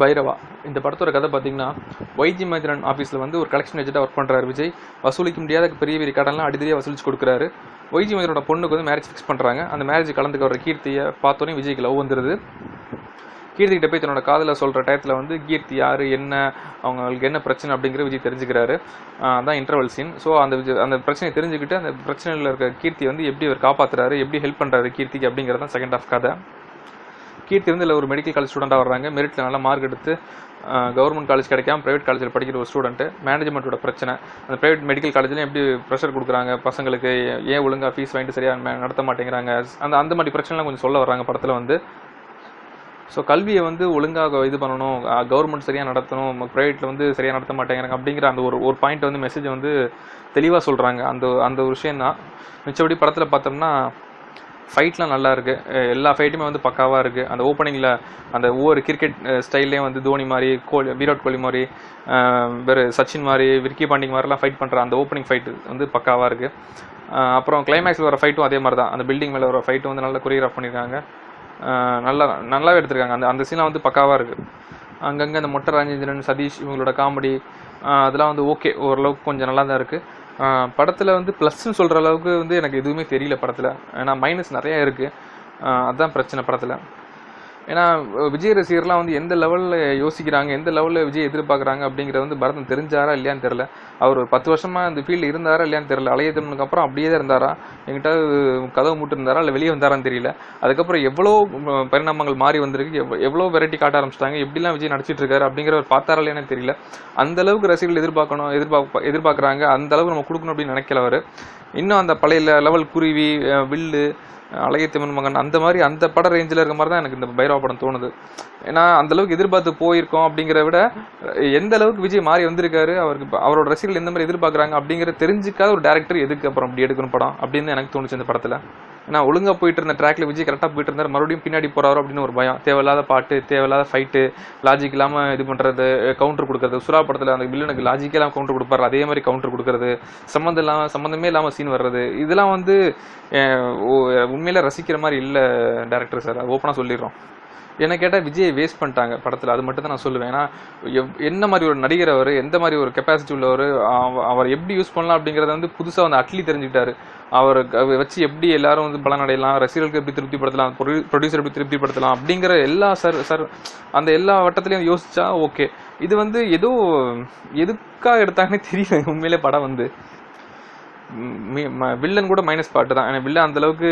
பைரவா. இந்த படத்தோட கதை பார்த்தீங்கன்னா வைஜி மந்திரன் ஆஃபீஸில் வந்து ஒரு கலெக்ஷன் ஏஜென்ட்டாக ஒர்க் பண்ணுறாரு விஜய். வசூலிக்க முடியாத பெரிய பெரிய கடன்லாம் அடிதடியாக வசூலிச்சு கொடுக்குறாரு. வைஜி மந்திரனோட பொண்ணுக்கு வந்து மேரேஜ் ஃபிக்ஸ் பண்ணுறாங்க அந்த மேரேஜ் கலந்துக்க வர கீர்த்தியை பார்த்தோன்னே விஜய்க்கு லவ் வந்துடுது கீர்த்தி கிட்ட போய் தன்னோட காதலை சொல்கிற டயத்தில் வந்து கீர்த்தி யார் என்ன அவங்களுக்கு என்ன பிரச்சனை அப்படிங்கிற விஜய் தெரிஞ்சுக்கிறாரு. அதான் இன்டர்வல் சீன் ஸோ அந்த விஜய் அந்த பிரச்சனையை தெரிஞ்சுக்கிட்டு அந்த பிரச்சனையில் இருக்க கீர்த்தி வந்து எப்படி அவர் காப்பாற்றுறாரு எப்படி ஹெல்ப் பண்ணுறாரு கீர்த்திக்கு அப்படிங்கிறது தான் செகண்ட் ஆஃப் கதை. கீர்த்தி இல்லை ஒரு மெடிக்கல் காலேஜ் ஸ்டூடெண்ட்டாக வர்றாங்க. மெரிட்டில் நல்ல மார்க் எடுத்து கவர்மெண்ட் காலேஜ் கிடைக்காம ப்ரைவேட் காலேஜில் படிக்கிற ஒரு ஸ்டூடெண்ட்டு மேனேஜ்மெண்ட்டோட பிரச்சனை. அந்த ப்ரைவேட் மெடிக்கல் காலேஜ்லையும் எப்படி ப்ரெஷர் கொடுக்குறாங்க? பசங்களுக்கு ஏன் ஒழுங்காக ஃபீஸ் வாங்கிட்டு சரியாக நடத்த மாட்டேங்கிறாங்க? அந்த அந்த மாதிரி பிரச்சனைலாம் கொஞ்சம் சொல்ல வர்றாங்க படத்தில் வந்து. ஸோ கல்வியை வந்து ஒழுங்காக இது பண்ணணும். கவர்மெண்ட் சரியாக நடத்தணும். ப்ரைவேட்டில் வந்து சரியாக நடத்த மாட்டேங்கிறாங்க அப்படிங்கிற அந்த ஒரு ஒரு பாயிண்ட் வந்து மெசேஜ் வந்து தெளிவாக சொல்கிறாங்க அந்த அந்த ஒரு விஷயம் தான் மிச்சபடி படத்தில் பார்த்தோம்னா ஃபைட்லாம் நல்லா இருக்கு. எல்லா ஃபைட்டுமே வந்து பக்காவாக இருக்கு. அந்த ஓப்பனிங்கில் அந்த ஒவ்வொரு கிரிக்கெட் ஸ்டைல்லையும் வந்து தோனி மாதிரி கோலி விராட் கோலி மாதிரி வேறு சச்சின் மாதிரி விக்கி பாண்டிங் மாதிரிலாம் ஃபைட் பண்ணுற அந்த ஓப்பனிங் ஃபைட்டு வந்து பக்காவாக இருக்கு. அப்புறம் கிளைமேக்ஸில் வர ஃபைட்டும் அதே மாதிரி தான். அந்த பில்டிங் மேலே வர ஃபைட்டும் வந்து நல்லா கொரியோகிராஃப் பண்ணியிருக்காங்க நல்லா நல்லாவே எடுத்திருக்காங்க. அந்த அந்த சீனாக வந்து பக்காவாக இருக்கு. அங்கங்கே அந்த மொட்டை ராஜேந்திரன் சதீஷ் இவங்களோட காமெடி அதெல்லாம் வந்து ஓகே ஓரளவுக்கு கொஞ்சம் நல்லா தான் இருக்குது படத்தில் வந்து ப்ளஸ்ன்னு சொல்கிற அளவுக்கு வந்து எனக்கு எதுவுமே தெரியல படத்தில். ஏன்னா மைனஸ் நிறையா இருக்குது அதுதான் பிரச்சனை படத்தில். ஏன்னா விஜய் ரசிகர்லாம் வந்து எந்த லெவலில் யோசிக்கிறாங்க எந்த லெவலில் விஜய் எதிர்பார்க்குறாங்க அப்படிங்கிறது வந்து பரதன் தெரிஞ்சாரா இல்லையான்னு தெரில அவர் ஒரு பத்து வருஷமாக இந்த ஃபீல்டு இருந்தாரா இல்லையான்னு தெரில அலைய திருமணுக்கு அப்புறம் அப்படியே தான் இருந்தாரா? எங்கிட்ட கதவு மூட்டு இருந்தாரா இல்லை வெளியே வந்தாரான்னு தெரியல. அதுக்கப்புறம் எவ்வளோ பரிணாமங்கள் மாறி வந்திருக்கு. எவ்வளோ வெரைட்டி காட்ட ஆரம்பிச்சிட்டாங்க. எப்படிலாம் விஜய் நடிச்சிட்டு இருக்காரு அப்படிங்கிறவர் பார்த்தாரா இல்லையானு தெரியல. அந்த அளவுக்கு ரசிகர்கள் எதிர்பார்க்கணும் எதிர்பார்ப்ப எதிர்பார்க்குறாங்க. அந்த அளவுக்கு நம்ம கொடுக்கணும் அப்படின்னு நினைக்கல அவர். இன்னும் அந்த பழைய லெவல் குருவி வில்லு அழகிய தமிழ் மகன். அந்த மாதிரி அந்த பட ரேஞ்சில் இருக்க மாதிரி தான் எனக்கு இந்த பைரவா படம் தோணுது. ஏன்னா அந்த அளவுக்கு எதிர்பார்த்து போயிருக்கோம் அப்படிங்கிறத விட எந்த அளவுக்கு விஜய் மாறி வந்திருக்காரு அவருக்கு அவரோட ரசிகர்கள் எந்த மாதிரி எதிர்பார்க்குறாங்க அப்படிங்கிற தெரிஞ்சுக்காத ஒரு டேரக்டர் எதுக்கு அப்புறம் அப்படி எடுக்கணும் படம் அப்படின்னு எனக்கு தோணுச்சு இந்த படத்தில். ஏன்னா ஒழுங்காக போயிட்டு இருந்த ட்ராக்ல விஜய் கரெக்டாக போயிட்டு இருந்தார் மறுபடியும் பின்னாடி போறாரோ அப்படின்னு ஒரு பயம். தேவையில்லாத பாட்டு தேவையில்லாத ஃபைட்டு லாஜிக் இல்லாம இது பண்றது கவுண்டர் கொடுக்கறது. சுறா படத்தில் அந்த வில்லனுக்கு லாஜிக்கே இல்லாமல் கவுண்டர் கொடுப்பாரு. அதே மாதிரி கவுண்டர் கொடுக்கறது. சம்மந்தம் இல்லாமல் சம்மந்தமே இல்லாமல் சீன் வர்றது. இதெல்லாம் வந்து உண்மையில் உண்மையில ரசிக்கிற மாதிரி இல்லை டேரக்டர் சார் ஓப்பனாக சொல்லிடுறோம். என்ன கேட்டால் விஜயை வேஸ்ட் பண்ணிட்டாங்க படத்தில். அது மட்டும் தான் நான் சொல்லுவேன். ஏன்னா எவ்- என்ன மாதிரி ஒரு நடிகர் அவர் எந்த மாதிரி ஒரு கெப்பாசிட்டி உள்ளவர் அவ- அவர் எப்படி யூஸ் பண்ணலாம் அப்படிங்கிறத வந்து புதுசாக வந்து அட்லி தெரிஞ்சுக்கிட்டாரு. அவர் வச்சு எப்படி எல்லாரும் வந்து பலன் அடையலாம் ரசிகர்களுக்கு எப்படி திருப்திப்படுத்தலாம் ப்ரொடியூசர் எப்படி திருப்திப்படுத்தலாம் அப்படிங்கிற எல்லா சார் சார் அந்த எல்லா வட்டத்துலையும் யோசிச்சா ஓகே இது வந்து ஏதோ எதுக்காக எடுத்தாங்கன்னே தெரியல. உண்மையிலே படம் வந்து. வில்லன் கூட மைனஸ் பாட்டு தான். ஏன்னா வில்லன் அந்த அளவுக்கு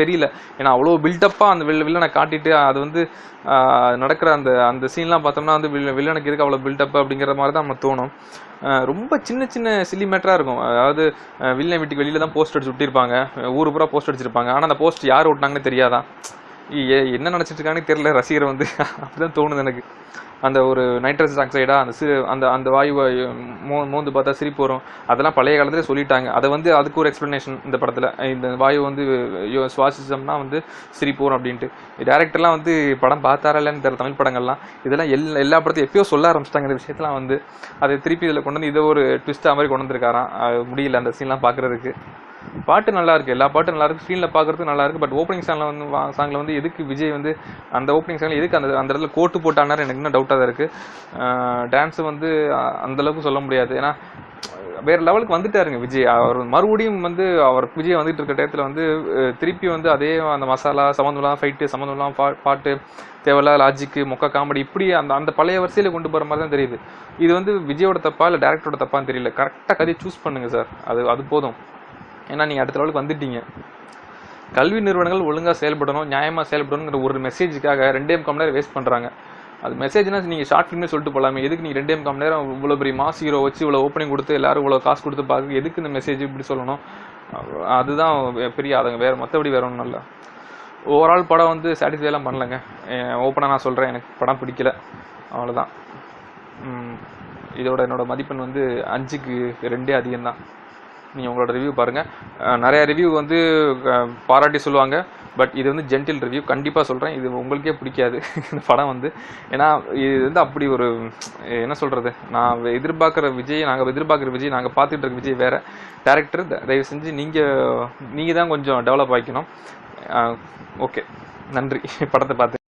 தெரியல. ஏன்னா அவ்வளோ பில்டப்பாக அந்த வில்ல வில்லனை காட்டிட்டு அது வந்து நடக்கிற அந்த அந்த சீன்லாம் பார்த்தோம்னா வந்து வில்ல வில்லனுக்கு இருக்க அவ்வளோ பில்டப் அப்படிங்கிற மாதிரி தான் நம்ம தோணும். ரொம்ப சின்ன சின்ன சில்லி மேட்டராக இருக்கும். அதாவது வில்லன் வீட்டுக்கு வெளியில தான் போஸ்ட் அடிச்சு விட்டிருப்பாங்க ஊர் பூரா போஸ்ட் அடிச்சிருப்பாங்க. ஆனால் அந்த போஸ்ட் யார் ஓட்டினாங்கன்னு தெரியாதான் என்ன நினச்சிட்டு இருக்காங்கன்னு தெரியல ரசிகர் வந்து. அப்படிதான் தோணுது எனக்கு. அந்த ஒரு நைட்ரஸ் ஆக்சைடா அந்த சிறு அந்த அந்த வாயுவை மோ மோந்து பார்த்தா சிரிப்பு வரும். அதெல்லாம் பழைய காலத்துல சொல்லிட்டாங்க. அதை வந்து அதுக்கு ஒரு எக்ஸ்ப்ளனேஷன் இந்த படத்தில். இந்த வாயு வந்து யோ- சுவாசிச்சோம்னா வந்து சிரிப்பு வரும் அப்படின்ட்டு. டேரக்டர்லாம் வந்து படம் பார்த்தாரா இல்லைன்னு தெரியல தமிழ் படங்கள்லாம். இதெல்லாம் எல்லா எல்லா படத்தையும் எப்பயோ சொல்ல ஆரம்பிச்சிட்டாங்க இந்த விஷயத்தெலாம் வந்து. அதை திருப்பி இதில் கொண்டு வந்து இதை ஒரு ட்விஸ்ட்டாக மாதிரி கொண்டு வந்திருக்காராம். முடியல அந்த சீன்லாம் பார்க்குறதுக்கு. பாட்டு நல்லா இருக்கு எல்லா பாட்டும் நல்லா இருக்கு ஸ்க்ரீனில் பார்க்கறதுக்கு நல்லா இருக்கு பட் ஓப்பனிங் சாங்ல வந்து சாங்ல வந்து எதுக்கு விஜய் வந்து அந்த ஓப்பனிங் சாங்ல எதுக்கு அந்த அந்த இடத்துல கோட்டு போட்டானாரு எனக்கு இன்னும் டவுட்டாக தான் இருக்கு. டான்ஸ் வந்து அந்தளவுக்கு அந்த அளவுக்கு சொல்ல முடியாது. ஏன்னா வேற லெவலுக்கு வந்துட்டாருங்க விஜய். அவர் மறுபடியும் வந்து அவர் விஜய் வந்துட்டு இருக்க டயத்துல வந்து திருப்பி வந்து அதே அந்த மசாலா சம்மந்தம்லாம் ஃபைட்டு சம்மந்தம்லாம் பா பாட்டு தேவையில்லாத லாஜிக்கு மொக்க காமெடி இப்படி அந்த அந்த பழைய வரிசையில கொண்டு போற மாதிரி தான் தெரியுது. இது வந்து விஜயோட தப்பா இல்லை டேரக்டரோட தப்பான்னு தெரியல. கரெக்டாக கதையை சூஸ் பண்ணுங்க சார் அது அது போதும். ஏன்னா நீங்கள் அடுத்த லெவலுக்கு வந்துட்டீங்க. கல்வி நிறுவனங்கள் ஒழுங்காக செயல்படணும் நியாயமாக செயல்படணுங்கிற ஒரு மெசேஜுக்காக ரெண்டே முக்கால் நேரம் வேஸ்ட் பண்ணுறாங்க அது மெசேஜ்னா நீங்கள் ஷார்ட் ஃபிலிமே சொல்லிட்டு போகலாமே எதுக்கு நீங்கள் ரெண்டே முக்கால் நேரம் இவ்வளோ பெரிய மாஸ் ஹீரோ வச்சு இவ்வளோ ஓப்பனிங் கொடுத்து எல்லாரும் இவ்வளோ காசு கொடுத்து பார்க்க எதுக்கு இந்த மெசேஜ் இப்படி சொல்லணும்? அதுதான் பெரிய ஆதங்க. வேறு மற்றபடி வேற ஒன்றும் இல்லை. ஓவரால் படம் வந்து சாட்டிஸ்ஃபைலாம் பண்ணலங்க. ஓப்பனாக நான் சொல்கிறேன் எனக்கு படம் பிடிக்கல. அவ்வளோதான் இதோட என்னோட மதிப்பெண் வந்து அஞ்சுக்கு ரெண்டே அதிகம்தான். நீங்கள் உங்களோட ரிவ்யூ பாருங்கள் நிறைய ரிவ்யூ வந்து பாராட்டி சொல்லுவாங்க. பட் இது வந்து ஜென்டில் ரிவ்யூ கண்டிப்பாக சொல்கிறேன் இது உங்களுக்கே பிடிக்காது. இந்த படம் வந்து. ஏன்னா இது வந்து அப்படி ஒரு என்ன சொல்கிறது நான் எதிர்பார்க்குற விஜய் நாங்கள் எதிர்பார்க்குற விஜய் நாங்கள் பார்த்துட்டு இருக்க விஜய் வேறு. டேரக்டர் தயவு செஞ்சு நீங்கள் நீங்கள் தான் கொஞ்சம் டெவலப் ஆகிக்கணும் ஓகே நன்றி. படத்தை பார்த்து